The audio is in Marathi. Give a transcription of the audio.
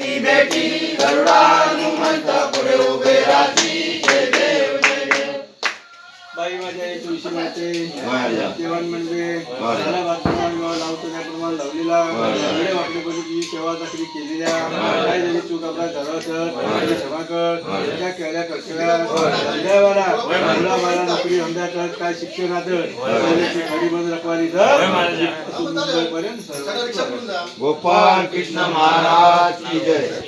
ती बेटी गरुडा हनुमंत पुढे उभे राहती. बाई माझ्या तुळशी माते. जेवण म्हणजे बाथरूम विवाह लावतो त्याप्रमाणे लावलेला. वेळे वाटले पण तुझी सेवा चाकरी केलेल्या. माझ्या. काय जरी चूक क्षमा कर केल्या कर्तव्या नोकरी करत काय पर्यंत गोपाल कृष्ण महाराज की जय